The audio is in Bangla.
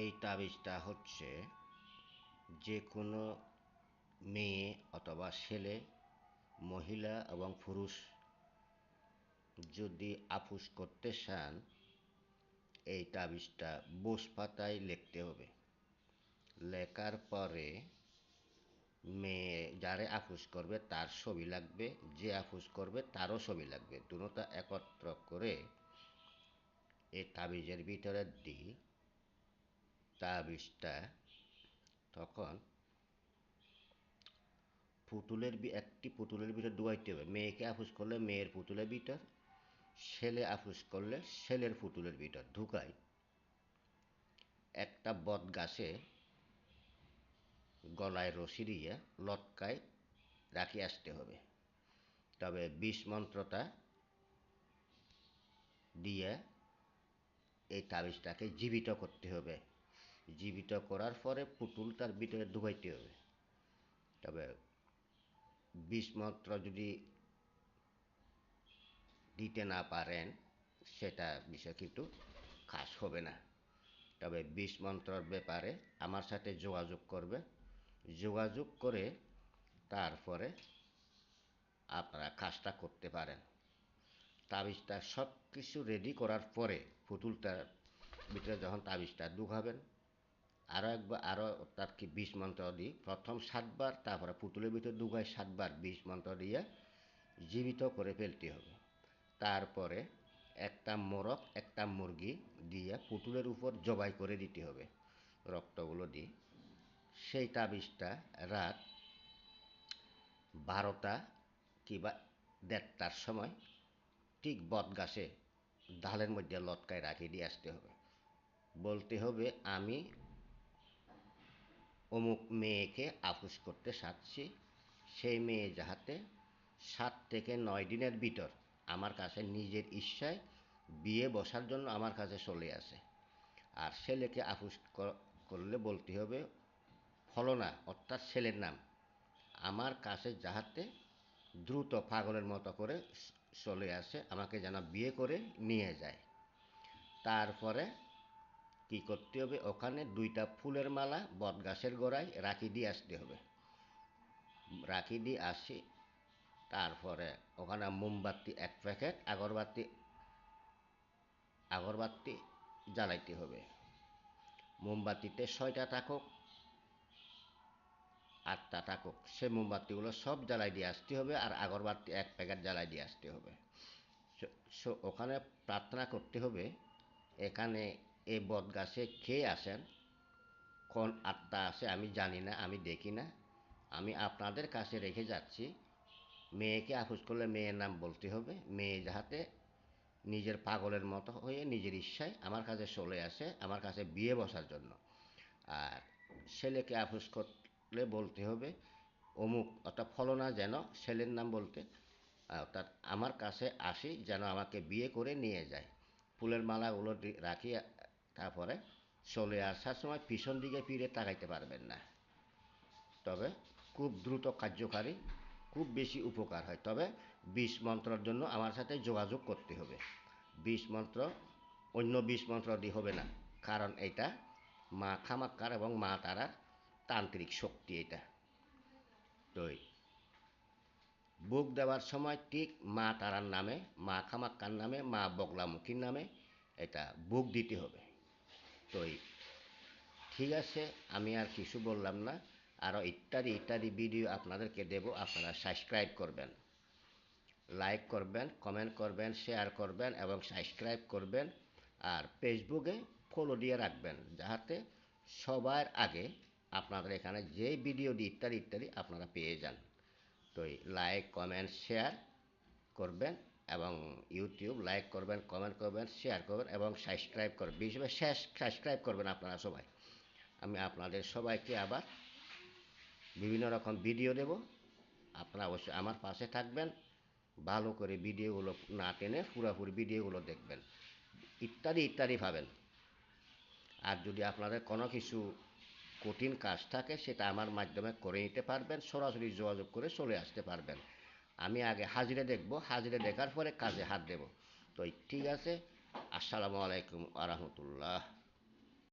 এই তাবিজটা হচ্ছে যে কোনো মেয়ে অথবা ছেলে, মহিলা এবং পুরুষ যদি আপুস করতে চান এই তাবিজটা বোস পাতায় লিখতে হবে। লেখার পরে মেয়ে যারে আপুস করবে তার ছবি লাগবে, যে আপুস করবে তারও ছবি লাগবে। দুটা একত্র করে এই তাবিজের ভিতরে দিই তাবিজটা তখন পুতুলের একটি পুতুলের ভিতর ডুবাইতে হবে। মেয়েকে আফুস করলে মেয়ের পুতুলের ভিতর, ছেলে আফুস করলে ছেলের পুতুলের ভিতর ঢুকাই। একটা বট গাছে গলায় রশি দিয়ে লটকায় রাখি আসতে হবে। তবে বিষ মন্ত্রটা দিয়ে এই তাবিজটাকে জীবিত করতে হবে। জীবিত করার পরে পুতুলটার ভিতরে ডুবাইতে হবে। তবে বিষ মন্ত্র যদি দিতে না পারেন, সেটা বিষয় কিন্তু কাজ হবে না। তবে বিষ মন্ত্রর ব্যাপারে আমার সাথে যোগাযোগ করবে। যোগাযোগ করে তারপরে আপনারা কাজটা করতে পারেন। তাবিজটা সব কিছু রেডি করার পরে পুতুলটার ভিতরে যখন তাবিজটা ঢুকাবেন আরও একবার আরও তার কি বিষ মন্ত্র দিই। প্রথম সাতবার, তারপরে পুতুলের ভিতরে ঢুকায় সাতবার বিষ মন্ত্র দিয়ে জীবিত করে ফেলতে হবে। তারপরে একটা মোরগ, একটা মুরগি দিয়ে পুতুলের উপর জবাই করে দিতে হবে। রক্তগুলো দিয়ে সেই তাবিজটা রাত বারোটা কিংবা দেড়টার সময় ঠিক বট গাছে ডালের মধ্যে লটকায় রাখি দিয়ে আসতে হবে। বলতে হবে, আমি অমুক মেয়েকে আপুস করতে চাচ্ছি সেই মেয়ে যাহাতে সাত থেকে নয় দিনের ভিতর আমার কাছে নিজের ইচ্ছায় বিয়ে বসার জন্য আমার কাছে চলে আসে। আর ছেলেকে আপুস করলে বলতে হবে, ফলনা অর্থাৎ ছেলের নাম, আমার কাছে যাহাতে দ্রুত পাগলের মতো করে চলে আসে, আমাকে যেন বিয়ে করে নিয়ে যায়। তারপরে কি করতে হবে? ওখানে দুইটা ফুলের মালা বট গাছের গোড়ায় রাখি দিয়ে আসতে হবে। রাখি দিয়ে আসি, তারপরে ওখানে মোমবাতি এক প্যাকেট, আগরবাতি আগরবাতি জ্বালাইতে হবে। মোমবাতিতে ছয়টা থাকুক, আটটা থাকুক সে মোমবাতিগুলো সব জ্বালাই দিয়ে আসতে হবে আর আগরবাতি এক প্যাকেট জ্বালাই দিয়ে আসতে হবে। সো ওখানে প্রার্থনা করতে হবে, এখানে এই বট গাছে খেয়ে আসেন কোন আত্মা আছে আমি জানি না, আমি দেখি না। আমি আপনাদের কাছে রেখে যাচ্ছি। মেয়েকে আফুস করলে মেয়ের নাম বলতে হবে। মেয়ে যাহাতে নিজের পাগলের মতো হয়ে নিজের ইচ্ছায় আমার কাছে চলে আসে, আমার কাছে বিয়ে বসার জন্য। আর ছেলেকে আফুস করলে বলতে হবে, অমুক অর্থাৎ ফলনা যেন ছেলের নাম বলতে, অর্থাৎ আমার কাছে আসি যেন আমাকে বিয়ে করে নিয়ে যায়। ফুলের মালাগুলো রাখি তারপরে চলে আসার সময় পিছন দিকে ফিরে তাকাইতে পারবেন না। তবে খুব দ্রুত কার্যকারী, খুব বেশি উপকার হয়। তবে বিষ মন্ত্রর জন্য আমার সাথে যোগাযোগ করতে হবে। বিষ মন্ত্র, অন্য বিষ মন্ত্র দিয়ে হবে না। কারণ এটা মা খামাক্কার এবং মা তারার তান্ত্রিক শক্তি এটা। তো বুক দেওয়ার সময় ঠিক মা তারার নামে, মা খামাক্কার নামে, মা বগলামুখীর নামে এটা বুক দিতে হবে। তো ঠিক আছে, আমি আর কিছু বললাম না। আরও ইত্যাদি ইত্যাদি ভিডিও আপনাদেরকে দেব, আপনারা সাবস্ক্রাইব করবেন। লাইক করবেন কমেন্ট করবেন শেয়ার করবেন এবং সাবস্ক্রাইব করবেন। আর ফেসবুকে ফলো দিয়ে রাখবেন, যাহাতে সবার আগে আপনাদের এখানে যে ভিডিও ইত্যাদি ইত্যাদি আপনারা পেয়ে যান। তো লাইক কমেন্ট শেয়ার করবেন। এবং ইউটিউব লাইক করবেন কমেন্ট করবেন শেয়ার করবেন এবং সাবস্ক্রাইব করবেন। বিশেষ শেষ সাবস্ক্রাইব করবেন আপনারা সবাই। আমি আপনাদের সবাইকে আবার বিভিন্ন রকম ভিডিও দেব। আপনারা অবশ্যই আমার পাশে থাকবেন। ভালো করে ভিডিওগুলো না টেনে পুরোপুরি ভিডিওগুলো দেখবেন। ইত্যাদি ইত্যাদি পাবেন আর যদি আপনাদের কোনো কিছু কঠিন কাজ থাকে, সেটা আমার মাধ্যমে করে নিতে পারবেন। সরাসরি যোগাযোগ করে চলে আসতে পারবেন। আমি আগে হাজিরে দেখব, হাজিরে দেখার পরে কাজে হাত দেব। তো ঠিক আছে, আসসালামু আলাইকুম আ রহমতুল্লাহ।